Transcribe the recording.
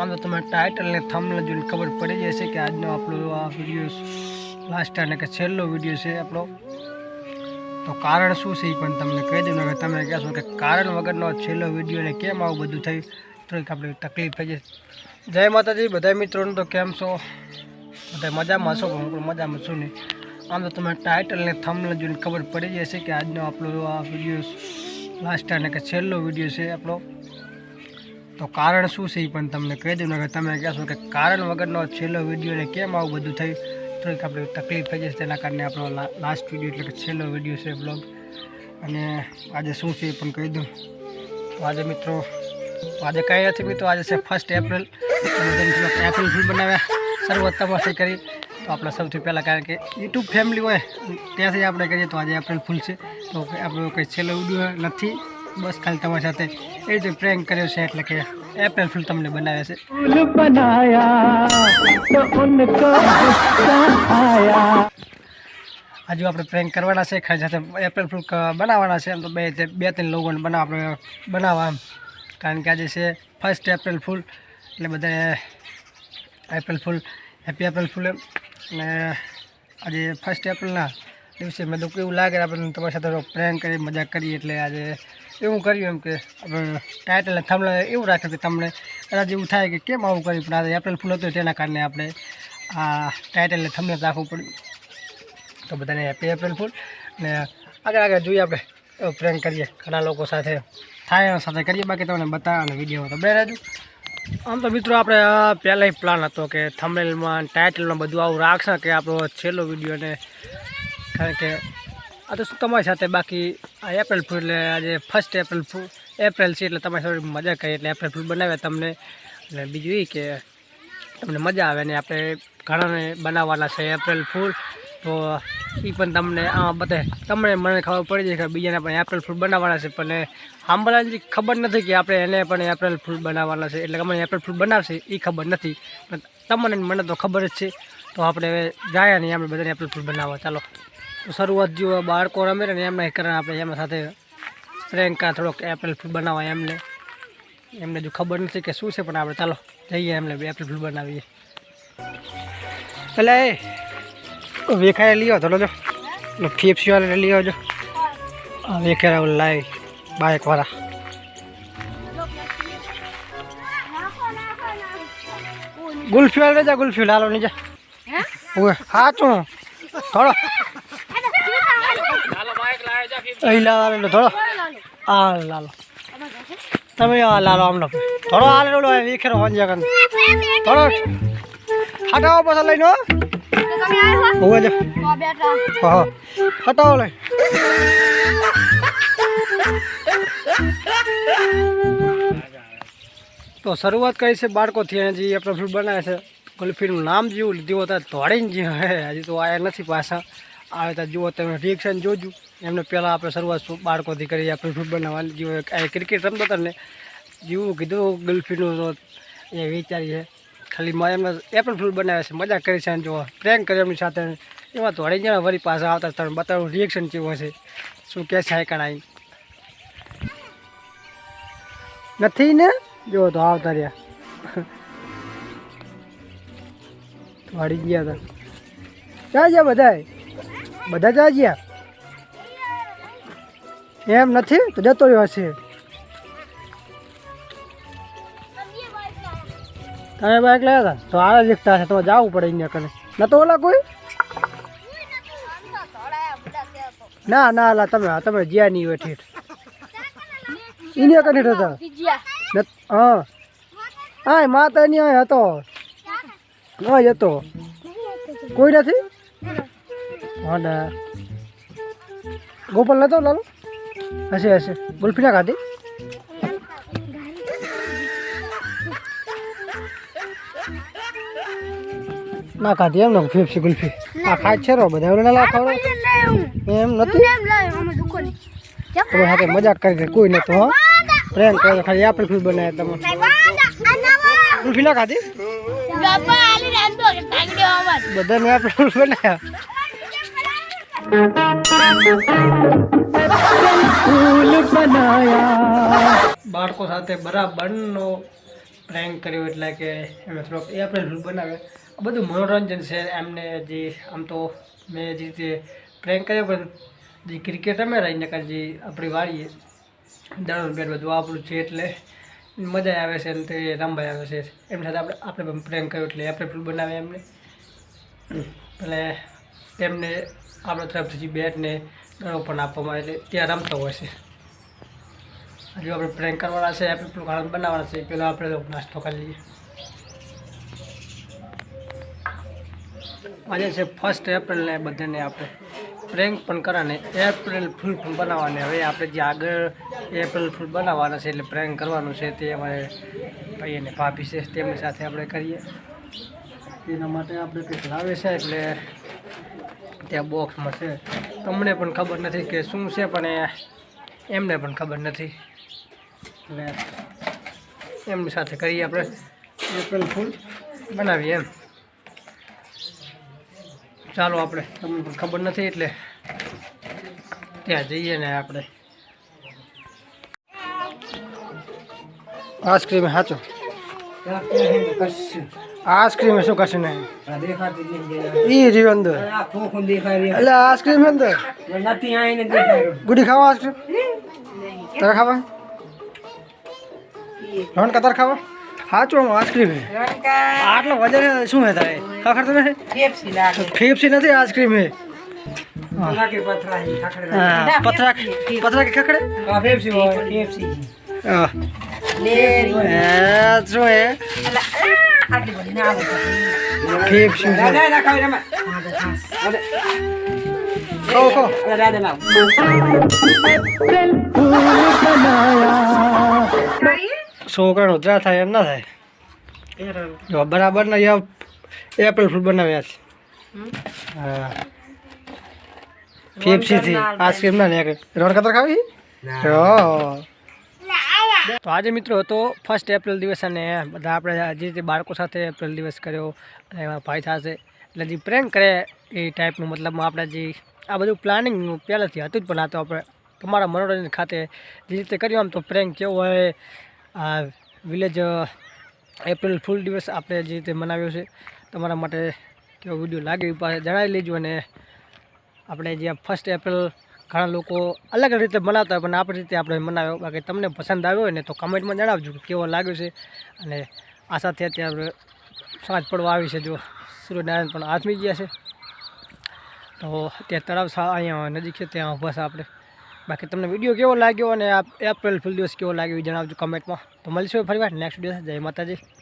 આમ તો તમે ટાઇટલ ને થંબનેલ જોઈને ખબર પડી જશે કે આજનો આપણો આ વીડિયો લાસ્ટ અને કે છેલ્લો વીડિયો છે આપણો. તો કારણ શું છે એ પણ તમને કહી દઉં કે તમે કહેશો કે કારણ વગરનો છેલ્લો વીડિયો ને કેમ આવું બધું થયું, થોડીક આપણે તકલીફ થઈ જશે. જય માતાજી બધા મિત્રોને તો કેમ છો? બધા મજામાં છો હું પણ મજામાં છું નહીં આમ તો તમે ટાઇટલ ને થંબનેલ જોઈને ખબર પડી જશે કે આજનો આપણો આ વીડિયો લાસ્ટ અને કે છેલ્લો વીડિયો છે આપણો. તો કારણ શું છે એ પણ તમને કહી દઉં કે તમે કહેશો કે કારણ વગરનો છેલ્લો વીડિયો એટલે કેમ આવું બધું થયું? થોડીક આપણે તકલીફ થઈ જશે તેના કારણે આપણો લાસ્ટ વીડિયો એટલે કે છેલ્લો વીડિયો છે બ્લોગ અને આજે શું છે એ પણ કહી દઉં. તો આજે મિત્રો આજે કંઈ નથી મિત્રો, આજે છે ફર્સ્ટ એપ્રિલ એપ્રિલ ફૂલ બનાવ્યા, શરૂઆત તમારી કરી. તો આપણે સૌથી પહેલાં કારણ કે યુટ્યુબ ફેમિલી હોય, ત્યાંથી આપણે કરીએ તો આજે એપ્રિલ ફૂલ છે. તો આપણો કંઈ છેલ્લો વીડિયો નથી, બસ ખાલી તમારી સાથે એ રીતે પ્રેન્ક કર્યો છે એટલે કે એપ્રિલ ફૂલ તમને બનાવે છે. હજુ આપણે પ્રેન્ક કરવાના છે ખાલી સાથે એપ્રિલ ફૂલ બનાવવાના છે એમ તો બે બે ત્રણ લોકોને બનાવ આપણે બનાવવા એમ. કારણ કે આજે છે ફર્સ્ટ એપ્રિલ ફૂલ એટલે બધાએ apple fool happy apple fool એમ. અને આજે ફર્સ્ટ એપ્રિલના દિવસે મેં તો એવું લાગે આપણે તમારી સાથે પ્રેન્ક કરી મજા કરીએ એટલે આજે એવું કર્યું એમ કે ટાઇટલ થમણે એવું રાખ્યું કે તમને કદાચ એવું થાય કે કેમ આવું કર્યું, પણ આજે એપ્રિલ ફૂલ હતું તેના કારણે આપણે આ ટાઇટલને થમણે રાખવું પડ્યું. તો બધાને હેપી એપ્રિલ ફૂલ ને આગળ આગળ જોઈએ આપણે પ્રેન્ક કરીએ. ઘણા લોકો સાથે થાય એના સાથે કરીએ, બાકી તમને બતાવો અને વિડીયોમાં તો બે રહેજો. આમ તો મિત્રો આપણે પહેલાં પ્લાન હતો કે થંબનેલમાં ટાઇટલમાં બધું આવું રાખશે કે આપણો છેલ્લો વીડિયો ને કારણ કે આ તો શું તમારી સાથે બાકી આ એપ્રિલ ફૂલ એટલે આજે ફર્સ્ટ એપ્રિલ ફૂલ, એપ્રિલ છે એટલે તમારી સાથે મજા કરીએ એટલે એપ્રિલ ફૂલ બનાવ્યા તમને. અને બીજું એ કે તમને મજા આવે ને આપણે ઘણાને બનાવવાના છે એપ્રિલ ફૂલ. તો એ પણ તમને આ બધે તમને મને ખબર પડી જાય કે બીજાને પણ એપ્રિલ ફૂલ બનાવવાના છે. પણ સાંભળવાની ખબર નથી કે આપણે એને પણ એપ્રિલ ફૂલ બનાવવાના છે. એટલે અમને એપ્રિલ ફૂલ બનાવશે એ ખબર નથી. પણ તમને મને તો ખબર જ છે. તો આપણે હવે જાય નહીં આપણે બધાને એપ્રિલ ફૂલ બનાવવા. ચાલો. શરૂઆત જો બાળકો રમે ને એમના કરે આપણે એમના સાથે પ્રેન્કા થોડોક એપ્રિલ ફૂલ બનાવવા એમને. એમને જો ખબર નથી કે શું છે પણ આપણે ચાલો જઈએ એમને એપ્રિલ ફૂલ બનાવીએ. એટલે એ વેખાય લીધો થોડો જો. ફેફસી વાળા લઈ આવજો આ વેખેરા ઓલા લાવી બાઇક વાળા. ગુલ્ફી વાળા જા ગુલ્ફી લાલો ની જા ઓએ હાચું. થોડો. અહીં લાવો થોડો. આ લાલો. તમે આ લાલો આમનો થોડો આ ઓલો વેખેરો હોંજે જગન થોડો હટાવો પાછા લઈને હો. હોવે જો. હા હટાવો લઈ તો શરૂઆત કરી છે બાળકોથી અને જે આપણે ફિલ્મ બનાવે છે. ગુલ્ફીનું નામ જેવું લીધું હતા દોડીને જે હે હજી તો આયા નથી પાછા. આવે તો જુઓ તમે રિએક્શન જોજો. એમને પહેલાં આપણે શરૂઆત બાળકોથી કરી આપણે ફૂલ બનાવવાની જીવો ક્રિકેટ રમતા હતા ને, જેવું કીધું ગુલ્ફીનું એ વિચારી છે. ખાલી એમને પણ ફૂલ બનાવે છે મજા કરી છે જો પ્રેન્ક કર્યો એમની સાથે. એમાં દોડી જણા વળી પાછા આવતા તમે બતાવું રિએક્શન કેવું હશે શું કહે છે આવી નથી ને? જો તો આવતા રહ્યા. વાળી ગયા હતા. ક્યાં ગયા બધા બધા જ ગયા એમ નથી? તો જતો રહ્યો હશે. તમે બાઇક લાવ્યા હતા તો આવે લીખતા હશે તો જવું પડે અહીંયા કને. ન તો ઓલા કોઈ? ના ના લા તમે તમે જ્યાં નહીં હોય ઠેઠ. એને કને હતા. હા. હા માતા ની હતો. હા જતો. કોઈ નથી? હા ના ગોપાલ નતો લાલો હશે હશે ગુલ્ફી ના ખાધી ના ખાધી એમ ને ફેફસી ગુલ્ફી આ ખાય છે રો બધા ઓલા ના ખાવ એમ નથી તમે સાથે મજાક કરી દે કોઈ નતું હા પ્રેમ કરે ખાલી આપણે ફૂલ બનાવ્યા તમે ગુલ્ફી ના ખાધી બધાને આપણે ફૂલ બનાવ્યા બાળકો સાથે બરાબરનો પ્રેન્ક કર્યો એટલે કે એમને થોડોક એ આપણે રૂલ બનાવે આ બધું મનોરંજન છે, એમને જે આમ તો મેં જે રીતે પ્રેન્ક કર્યો, પણ જે ક્રિકેટ રમે રહીને કાંઈ જે આપણી વાળીએ દાડો બેટ બધું આપણું છે એટલે મજા આવે છે અને તે રમભાઈ આવે છે. એમની સાથે આપણે આપણે પણ પ્રેન્ક કર્યો એટલે આપણે રૂલ બનાવે એમને. એટલે તેમને આપણા તરફથી જે બેટ ને દડો પણ આપવામાં આવે એટલે ત્યાં રમતો હોય છે. હજુ આપણે પ્રેન્ક કરવાના છે એપ્રિલ પેલું ખાવાનું બનાવવાના છે પહેલાં આપણે નાસ્તો કરી લઈએ. આજે છે ફર્સ્ટ એપ્રિલને બધાને આપણે પ્રેન્ક પણ કરવાને એપ્રિલ ફૂલ પણ બનાવવાને હવે આપણે જે આગળ એપ્રિલ ફૂલ બનાવવાના છે એટલે પ્રેન્ક કરવાનું છે તે અમારે ભાઈ અને ભાભી છે, તેમની સાથે આપણે કરીએ. તેના માટે આપણે કંઈક લાવે છે એટલે ત્યાં બોક્સમાં છે. તમને પણ ખબર નથી કે શું છે પણ એમને પણ ખબર નથી. એટલે એમની સાથે કરીએ આપણે. એપ્રિલ ફૂલ બનાવીએ એમ. ચાલો આપણે. તમને પણ ખબર નથી એટલે ત્યાં જઈએ ને આપણે. આઈસ્ક્રીમ સાચો આઈસ્ક્રીમ શું કશું નહીં ઈ રહ્યું અંદર. એટલે આઈસ્ક્રીમ અંદર? ગુડી ખાવા આઈસ્ક્રીમ તારે ખાવા? રોહન કતાર ખાવા? સાચું આઈસ્ક્રીમ હે આટલો વજન શું હે તારે? ખબર તો નથી ફેફસી નથી આઈસ્ક્રીમ હે પતરા પતરા કે ખખડે? હા એ શું હે ફેફસી છે ખો ખો છોકરાનો ઉધરા થાય એમ ના થાય. બરાબર ના એપ્રિલ ફૂલ બનાવ્યા છે. હા. ફેફસી થી. આઈસ્ક્રીમ ના લે રોડ કતર ખાવી? તો આજે મિત્રો હતો ફર્સ્ટ એપ્રિલ દિવસ અને બધા આપણે જે રીતે બાળકો સાથે એપ્રિલ દિવસ કર્યો અને એમાં ભાઈ થશે એટલે જે પ્રેમ કરે એ ટાઈપનું મતલબમાં આપણે જે આ બધું પ્લાનિંગ પહેલાંથી હતું જ પણ આ તો આપણે તમારા મનોરંજન ખાતે જે રીતે કર્યું આમ તો પ્રેન્ક કેવો હોય, આ વિલેજ એપ્રિલ ફૂલ દિવસ આપણે જે રીતે મનાવ્યો છે તમારા માટે કેવો વીડિયો લાગ્યો એ પાસે જણાવી લેજો અને આપણે જે ફર્સ્ટ એપ્રિલ ઘણા લોકો અલગ રીતે મનાવતા હોય, પણ આપણી રીતે આપણે મનાવ્યો બાકી તમને પસંદ આવ્યો હોય ને તો કમેન્ટમાં જણાવજો કે કેવો લાગ્યો છે. અને આ સાથે અત્યારે સાંજ પડવા આવી છે, જો સૂર્યનારાયણ પણ આથમી ગયા છે. તો અત્યારે તળાવ અહીંયા નજીક છે, ત્યાં બસ આપણે. બાકી તમને વીડિયો કેવો લાગ્યો અને એપ્રિલ ફૂલ દિવસ કેવો લાગ્યો જણાવજો કમેન્ટમાં. તો મળીશું ફરી વાર નેક્સ્ટ વીડિયો જય માતાજી.